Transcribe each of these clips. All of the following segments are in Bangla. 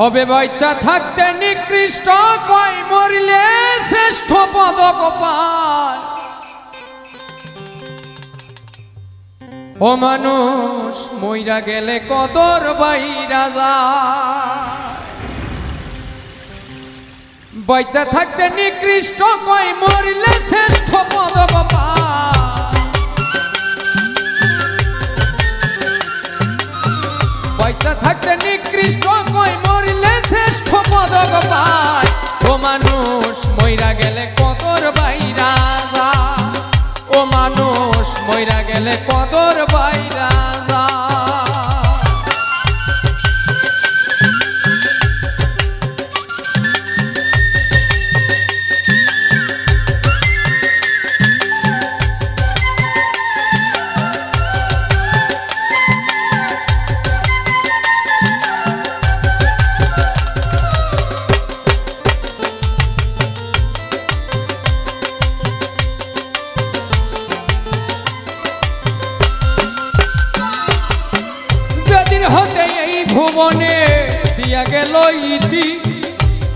ভবে বাইচা, থাকতে নিকৃষ্ট, কয় মরিলে শ্রেষ্ঠ পদক পায়। ও মানুষ, মইরা গেলে কদর বাইরা যায়। বাইচা, থাকতে নিকৃষ্ট, কয় মরিলে শ্রেষ্ঠ পদক পায়। পয়সা থাকতে নিকৃষ্ট কই মরিলে শ্রেষ্ঠ পদক পায় ও মানুষ, মইরা গেলে কদর বাইরা যা ও মানুষ, মইরা গেলে কদর বাইরা যায়। ভুবনে দিয়া গেল ইতি।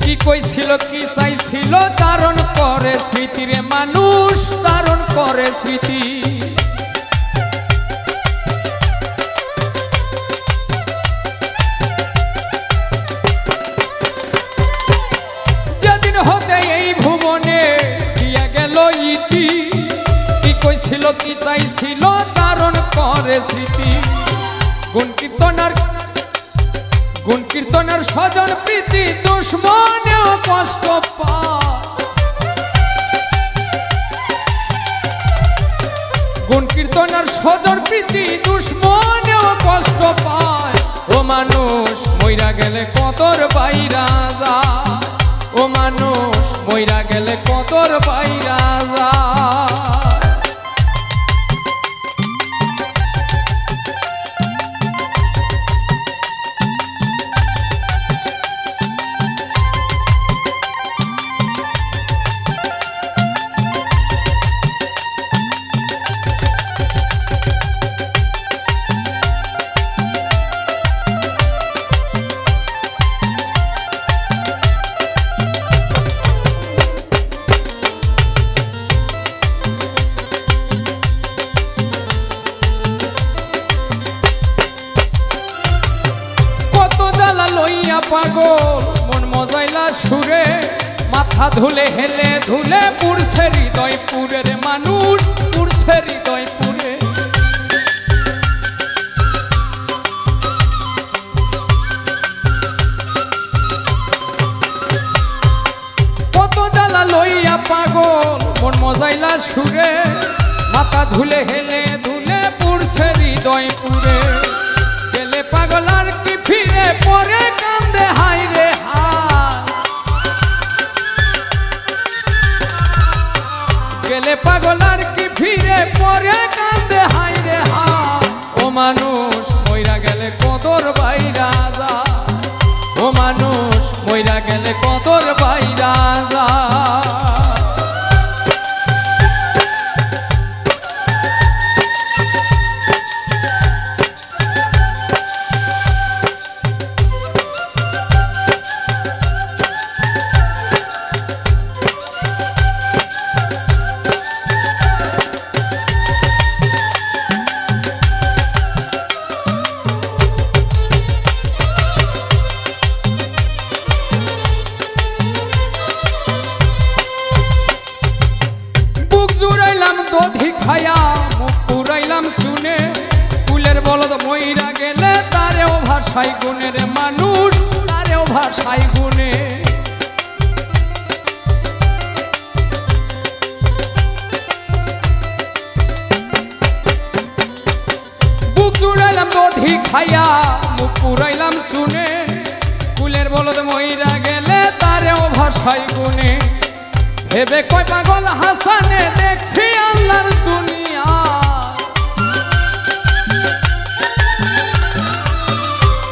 কি কইছিল, কি চাইছিল চারণ করে স্মৃতিরে মানুষ চারণ করে স্মৃতি। যেদিন হতে এই ভুবনে দিয়া গেল ইতি, কি চাইছিল চারণ করে স্মৃতি। গুণ কীর্তনার গুণ কীর্তনের স্বজন প্রীতি দুশ্মনেও কষ্ট পায়। গুণ কীর্তনের প্রীতি দুশ্মনেও কষ্ট পায়। ও মানুষ, মইরা গেলে কতর বাইরা যায়। ও মানুষ, মইরা গেলে কতর বাইরা পাগল, মন মজাইলা সুরে, মাথা ধুলে হেলে ধুলে পুরছে হৃদয় পুরের মানুষ পুরছে হৃদয় পুরে কত জ্বালা লইয়া পাগল, মন মজাইলা সুরে, মাথা ধুলে হেলে ধুলে পুরছে হৃদয় পুরে জুড়াইলাম দধি খায়া মুখ পুরাইলাম চুনে। ফুলের বলদ মইরা গেলে তারেও ভাষাই গুণের মানুষ, তারেও ভাষাই গুণে। দধি খায়া মুখ পুরাইলাম চুনে। ফুলের বলদ মইরা গেলে তারেও ভাষাই গুণে। ভেবে কয় পাগল হাসানে দেখছি আল্লাহর দুনিয়া।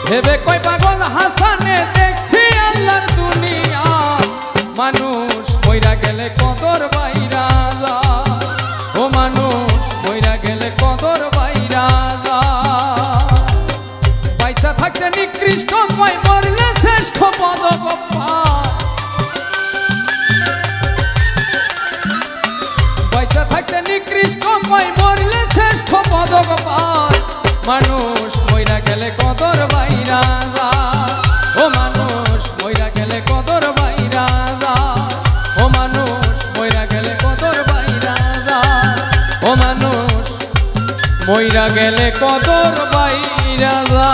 ভেবে কয় পাগল হাসানে দেখছি আল্লাহর দুনিয়া। মানুষ মইরা গেলে কদর বাইরা। মানুষ মইরা গেলে কদর বাইরা যা। ও মানুষ মইরা গেলে কদর বাইরা যা। ও মানুষ মইরা গেলে কদর বাইরা যা। ও মানুষ মইরা গেলে কদর বাইরা যা।